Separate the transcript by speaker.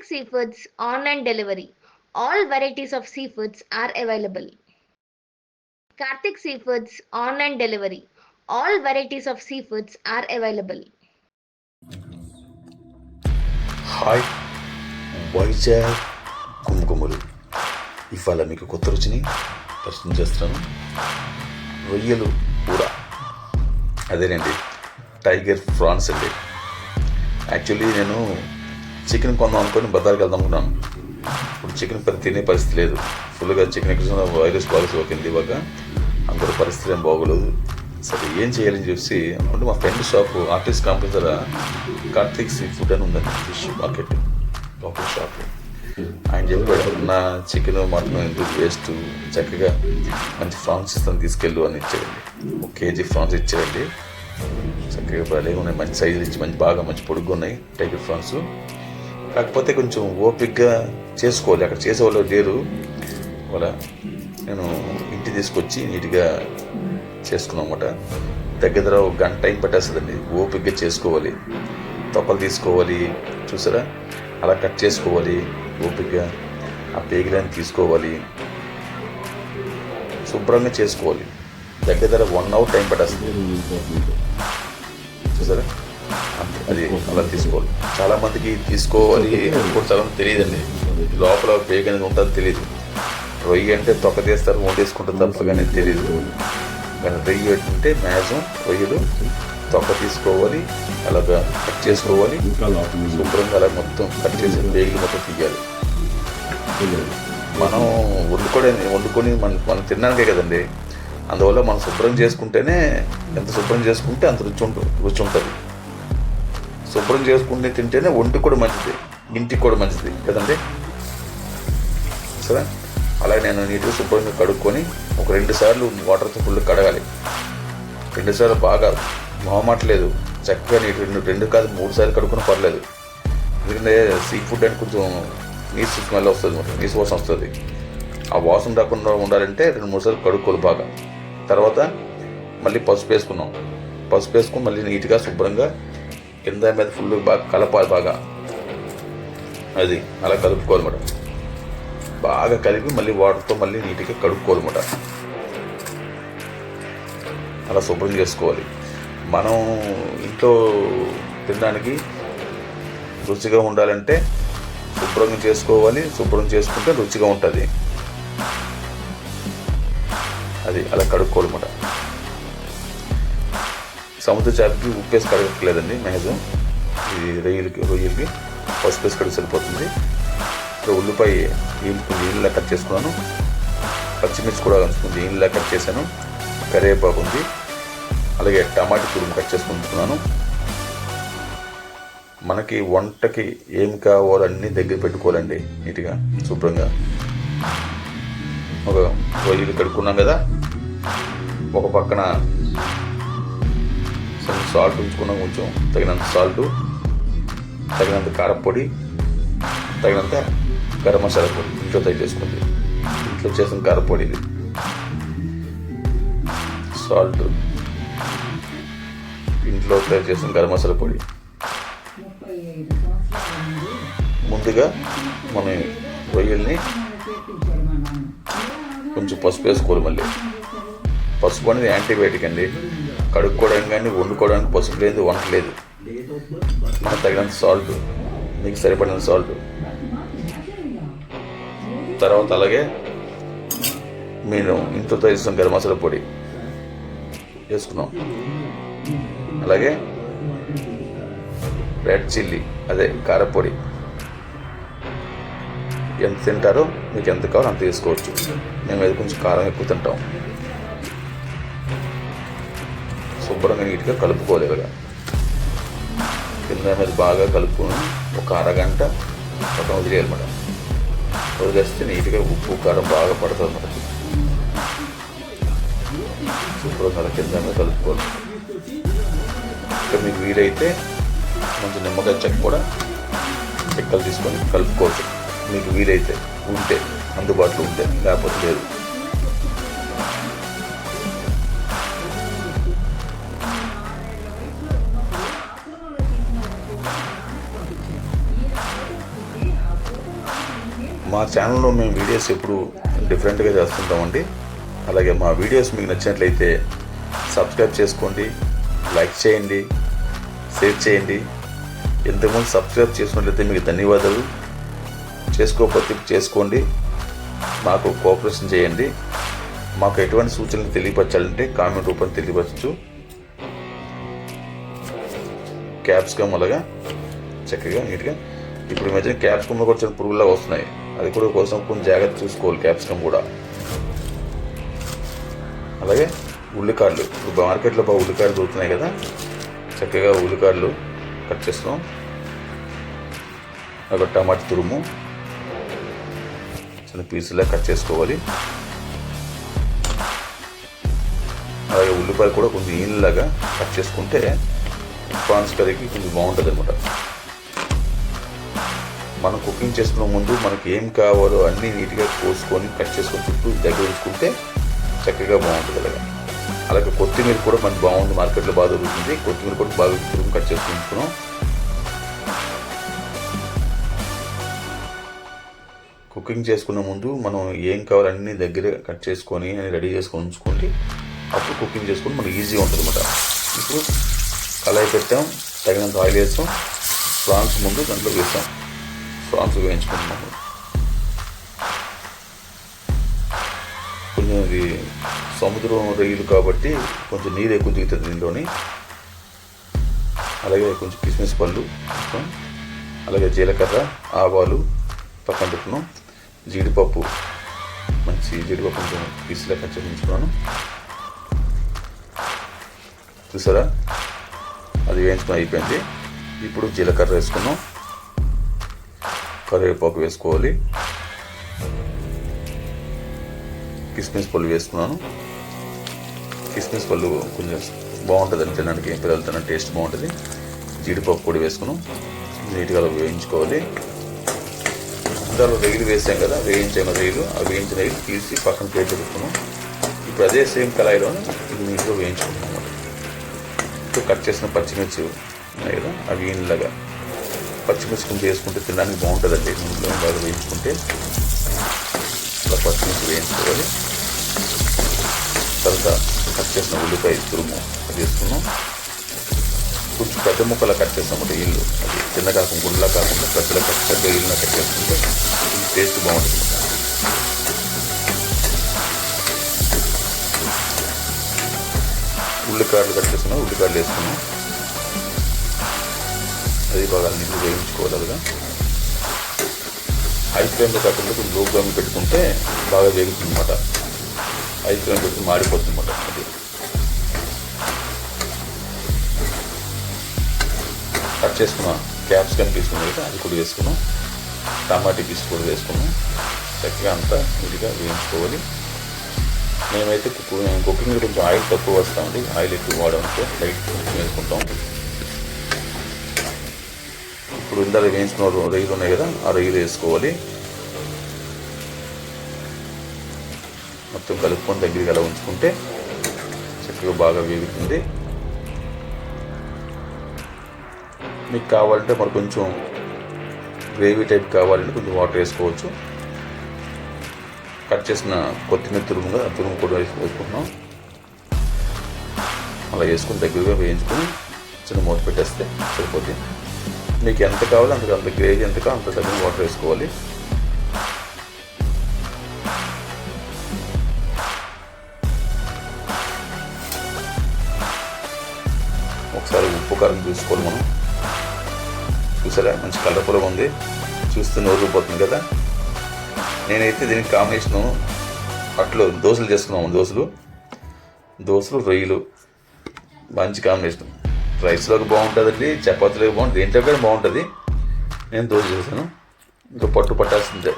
Speaker 1: Karthik Seafoods online delivery. All varieties of seafoods are available. Karthik Seafoods online delivery. All varieties of seafoods are available.
Speaker 2: Hi Vizag కుంకుమలు ఇవాళ మీకు కొత్త రుచిని పరిచయం చేస్తున్నాను రొయ్యలు కూర అదేనండి టైగర్ ఫ్రాన్స్ అండి యాక్చువల్లీ నేను చికెన్ కొందాం అనుకొని బజార్కి వెళ్దాం అనుకున్నాను ఇప్పుడు చికెన్ పని తినే పరిస్థితి లేదు. ఫుల్గా చికెన్ ఎక్కడ వైరస్ పాలసీ ఒకంది ఇవ్వక అందరూ పరిస్థితి ఏం బాగోలేదు. సరే ఏం చేయాలని చూసి అంటే మా ఫ్రెండ్ షాప్ ఆర్టిస్ట్ కాంప్లెక్స్ దగ్గర కార్తీక్ సీ ఫుడ్ అని ఉందండి ఫిష్ మార్కెట్. ఒక షాప్. ఆయన చెప్పాడు నా చికెన్ మటన్ ఎందుకు వేస్ట్? చక్కగా మంచి ఫ్రాన్స్ ఇస్తాను తీసుకెళ్ళు అని ఇచ్చాడండి. ఒక కేజీ ఫ్రాన్స్ ఇచ్చాడండి. చక్కగా భలే ఉన్నాయి. మంచి సైజులు ఇచ్చి మంచి బాగా మంచి పొడుగు ఉన్నాయి. Tiger prawns. కాకపోతే కొంచెం ఓపిక్గా చేసుకోవాలి. అక్కడ చేసేవాళ్ళు లేరు. వాళ్ళ నేను ఇంటి తీసుకొచ్చి నీట్గా చేసుకున్నాం అన్నమాట. దగ్గర దగ్గర ఒక గంట టైం పట్టేస్తుందండి. ఓపిక్గా చేసుకోవాలి. తొక్కలు తీసుకోవాలి. చూసారా? అలా కట్ చేసుకోవాలి. ఓపిక్గా ఆ పేగిలాన్ని తీసుకోవాలి. శుభ్రంగా చేసుకోవాలి. దగ్గర దగ్గర వన్ అవర్ టైం పట్టేస్తుంది. చూసారా? అది అలా తీసుకోవాలి. చాలా మందికి తీసుకోవాలి మంది తెలియదండి. లోపల పేగ అనేది ఉంటుందో తెలియదు. రొయ్యి అంటే తొక్క తీస్తారు వండేసుకుంటారు తప్ప కానీ తెలియదు. కానీ రొయ్యి అంటే మ్యాక్సిమం రొయ్యలు తొక్క తీసుకోవాలి అలాగా కట్ చేసుకోవాలి. శుభ్రంగా అలా మొత్తం కట్ చేసి పేగులు మొత్తం తీయాలి. మనం వండుకోవడం వండుకొని మనం మనం తినడానికే కదండి. అందువల్ల మనం శుభ్రం చేసుకుంటేనే ఎంత శుభ్రం చేసుకుంటే అంత రుచి ఉంటుంది రుచి ఉంటుంది. శుభ్రం చేసుకుంటే తింటేనే ఒంటికి కూడా మంచిది ఇంటికి కూడా మంచిది కదండి? సరే? అలాగే నేను నీట్గా శుభ్రంగా కడుక్కొని ఒక రెండు సార్లు వాటర్తో ఫుల్ కడగాలి. రెండు సార్లు బాగా మొహమాటలేదు చక్కగా నీటి రెండు రెండు కాదు మూడు సార్లు కడుక్కుని పర్లేదు. ఎందుకంటే సీ ఫుడ్ అని కొంచెం నీసు స్మెల్ వస్తుంది అనమాట నీసు వాసన వస్తుంది. ఆ వాసన రాకుండా ఉండాలంటే రెండు మూడు సార్లు కడుక్కోవాలి బాగా. తర్వాత మళ్ళీ పసుపు వేసుకున్నాం పసుపు వేసుకుని మళ్ళీ నీట్గా శుభ్రంగా కింద మీద ఫుల్ బాగా కలపాలి బాగా. అది అలా కలుపుకోవాలన్నమాట బాగా కలిపి మళ్ళీ వాటర్తో మళ్ళీ నీట్గా కడుక్కోవాలన్నమాట అలా శుభ్రం చేసుకోవాలి. మనం ఇంట్లో తినడానికి రుచిగా ఉండాలంటే శుభ్రంగా చేసుకోవాలి శుభ్రం చేసుకుంటే రుచిగా ఉంటుంది. అది అలా కడుక్కోవాలన్నమాట సముద్ర చేపకి ఉప్పు వేసి కడగట్లేదండి మ్యాక్సిమం ఇది రొయ్యలకి రొయ్యలకి పసుపు వేసి కడిగి సరిపోతుంది. ఇక్కడ ఉల్లిపాయ నీళ్ళు నీళ్ళలా కట్ చేసుకున్నాను. పచ్చిమిర్చి కూడా కొంచెం నీళ్ళలా కట్ చేశాను. కరివేపాకు ఉంది. అలాగే టమాటా తురుము కట్ చేసుకుంటున్నాను. మనకి వంటకి ఏం కావాలో అన్నీ దగ్గర పెట్టుకోవాలండి నీట్గా శుభ్రంగా. ఒక రొయ్యలు కడుక్కున్నాం కదా. ఒక పక్కన సాల్ట్ ఉంచుకున్నాం కొంచెం తగినంత సాల్ట్ తగినంత కారపొడి తగినంత గరం మసాలా పొడి ఇంట్లో తయారు చేసుకుంది ఇంట్లో చేసిన కారపొడి ఇది. సాల్ట్. ఇంట్లో తయారు చేసిన గరం మసాలా పొడి. ముందుగా మనం రొయ్యల్ని కొంచెం పసుపు వేసుకోవాలి మళ్ళీ. పసుపు అనేది యాంటీబయాటిక్ అండి. కడుక్కోవడానికి కానీ వండుకోవడానికి పసుపు లేదు వంట లేదు. మనకు తగినంత సాల్ట్ మీకు సరిపడిన సాల్ట్ తర్వాత అలాగే మేము ఇంట్లో చేసిన గరం మసాలా పొడి. వేసుకున్నాం. అలాగే రెడ్ చిల్లీ అదే కారపొడి ఎంత తింటారో మీకు ఎంత కావాలో అంత తీసుకోవచ్చు మేము అది కొంచెం కారం ఎక్కువ తింటాం. శుభ్రంగా నీట్గా కలుపుకోవాలి ఇలాగా కింద మీద బాగా కలుపుకొని ఒక అరగంట పక్కన వదిలేయాలన్నమాట వదిలేస్తే నీట్గా ఉప్పు కారం బాగా పడుతుంది అన్నమాట శుభ్రంగా కింద మీద కలుపుకోవాలి. ఇంకా మీకు వీలైతే కొంచెం నిమ్మకాయ చెక్క కూడా చెక్కలు తీసుకొని కలుపుకోవచ్చు. మీకు వీలైతే ఉంటే అందుబాటులో ఉంటే లేకపోతే లేదు. మా ఛానల్లో మేము వీడియోస్ ఎప్పుడు డిఫరెంట్గా చేస్తుంటామండి. అలాగే మా వీడియోస్ మీకు నచ్చినట్లయితే సబ్స్క్రైబ్ చేసుకోండి లైక్ చేయండి షేర్ చేయండి. ఎంతమంది సబ్స్క్రైబ్ చేసుకున్నట్లయితే మీకు ధన్యవాదాలు. చేసుకోకపోతే చేసుకోండి. మాకు కోఆపరేషన్ చేయండి. మాకు ఎటువంటి సూచనలు తెలియపరచాలంటే కామెంట్ రూపంలో తెలియపరచు క్యాప్స్కమ్ అలాగా చక్కగా నీట్గా ఇప్పుడు మధ్య క్యాప్స్కమ్లో కూడా చిన్న పురుగులాగా వస్తున్నాయి. అది కూడా కోసం కొంచెం జాగ్రత్త చూసుకోవాలి క్యాప్సికమ్ కూడా. అలాగే ఉల్లికాడలు. ఇప్పుడు మార్కెట్లో బాగా ఉల్లికాడలు దొరుకుతున్నాయి కదా. చక్కగా ఉల్లికాడలు కట్ చేస్తాం ఒక టమాటా తురుము. చిన్న పీసులా కట్ చేసుకోవాలి. అలాగే ఉల్లిపాయలు కూడా కొంచెం ఈనలాగా కట్ చేసుకుంటే ప్రాన్స్ కర్రీకి కొంచెం బాగుంటుంది అనమాట మనం కుకింగ్ చేసుకునే ముందు మనకి ఏం కావాలో అన్నీ నీట్గా కోసుకొని కట్ చేసుకొని చుట్టూ దగ్గర ఉంచుకుంటే చక్కగా బాగుంటుంది అలాగా. అలాగే కొత్తిమీర కూడా మనకి బాగుంది మార్కెట్లో బాగా దొరుకుతుంది. కొత్తిమీర కూడా బాగా తురుము కట్ చేసుకుని ఉంచుకున్నాం కుకింగ్ చేసుకునే ముందు మనం ఏం కావాలన్నీ దగ్గర కట్ చేసుకొని రెడీ చేసుకొని ఉంచుకోండి అప్పుడు కుకింగ్ చేసుకొని మనకి ఈజీగా ఉంటుంది అనమాట ఇప్పుడు కళాయి పెట్టాం తగినంత ఆయిల్ వేస్తాం ప్రాన్స్ ముందు దాంట్లో వేస్తాం ప్రాన్స్ వేయించుకుంటున్నాను కొంచెం ఇది సముద్రం రొయ్యలు కాబట్టి కొంచెం నీరు ఎక్కువ దిగుతుంది దీనిలోని అలాగే కొంచెం కిస్మిస్ పళ్ళు అలాగే జీలకర్ర ఆవాలు పక్కన పెట్టుకున్నాం. జీడిపప్పు మంచి జీడిపప్పు కొంచెం పీసులా కట్ చేసి చూసారా? అది వేయించుకుని అయిపోయింది. ఇప్పుడు జీలకర్ర వేసుకున్నాం. కరివేపాకు వేసుకోవాలి. కిస్మిస్ పళ్ళు వేసుకున్నాను. కిస్మిస్ పళ్ళు కొంచెం బాగుంటుందని తినడానికి పిల్లలు తిన టేస్ట్ బాగుంటుంది. జీడిపప్పు పొడి వేసుకున్నాం. నీట్గా అలా వేయించుకోవాలి. దాంట్లో రొయ్యలు వేసాం కదా వేయించిన రొయ్యలు ఆ వేయించిన రైలు తీసి పక్కన ప్లేట్ పెట్టుకున్నాం. ఇప్పుడు అదే సేమ్ కళాయిలో ఇది నీట్గా వేయించుకుంటాం అన్నమాట. ఇప్పుడు కట్ చేసిన పచ్చిమిర్చి ఉన్నాయి కదా అవి ఈనలాగా పచ్చిమిర్చి కొంచెం వేసుకుంటే తినడానికి బాగుంటుందండి. నూనెలో బాగా వేయించుకుంటే ఇలా పచ్చిమిర్చి వేయించుకోవాలి తర్వాత కట్ చేసిన ఉల్లిపాయ తురుము అది వేసుకున్నాం. కొంచెం పెద్ద ముక్కలా కట్ చేస్తాం ఇల్లు. అది చిన్న కాకుండా గుండెలా కాకుండా పెద్దలా కట్ పెద్ద ఇల్లు కట్ చేసుకుంటే టేస్ట్ బాగుంటుంది. ఉల్లికాడలు కట్ చేసుకున్నాం ఉల్లికాడలు వేసుకున్నాం. అది బాగా నీళ్ళు వేయించుకోవాలి హై ఫ్లేమ్లో కాకుండా కొంచెం లో ఫ్లేమ్ పెట్టుకుంటే బాగా వేగుతుంది అనమాట హై ఫ్లేమ్ పెట్టి మాడిపోతుంది అనమాట అది. కట్ చేసుకున్న క్యాప్సికమ్ తీసుకున్నాం కదా అది కూడా వేసుకున్నాం. టమాటా పీస్ కూడా వేసుకున్నాం. చక్కగా అంతా నీట్గా వేయించుకోవాలి. మేమైతే కుకింగ్ కొంచెం ఆయిల్ తక్కువ వస్తామండి. ఆయిల్ ఎక్కువ వాడడంతో లైట్ కొంచెం వేసుకుంటాం. ఇప్పుడు ఇందాక వేయించిన రొయ్యలు ఉన్నాయి కదా ఆ రొయ్యలు వేసుకోవాలి. మొత్తం కలుపుకొని దగ్గరికి అలా ఉంచుకుంటే చక్కగా బాగా వేగుతుంది. మీకు కావాలంటే మరి కొంచెం గ్రేవీ టైప్ కావాలంటే కొంచెం వాటర్ వేసుకోవచ్చు. కట్ చేసిన కొత్తిమీర తురుముగా తురుము కూడా వేసుకుంటున్నాం. అలా వేసుకుని దగ్గరగా వేయించుకొని చిన్న మూత పెట్టేస్తే సరిపోతుంది. మీకు ఎంత కావాలో అంత అంత గ్రేవీ ఎంత కావాలో అంత తగిన వాటర్ వేసుకోవాలి. ఒకసారి ఉప్పు కారం చూసుకోవాలి మనం. చూసారా? మంచి కలర్ఫుల్గా ఉంది. చూస్తే నోరుపోతుంది కదా? నేనైతే దీనికి కాంబినేషను అట్లు దోశలు చేసుకున్నాము దోశలు. దోశలు రొయ్యలు. మంచి కాంబినేషన్ రైస్లోకి బాగుంటుందండి చపాతీలోకి బాగుంటుంది దేంట్లో కూడా బాగుంటుంది. నేను దోశ చేశాను. ఇంకా పట్టు పట్టాల్సిందే.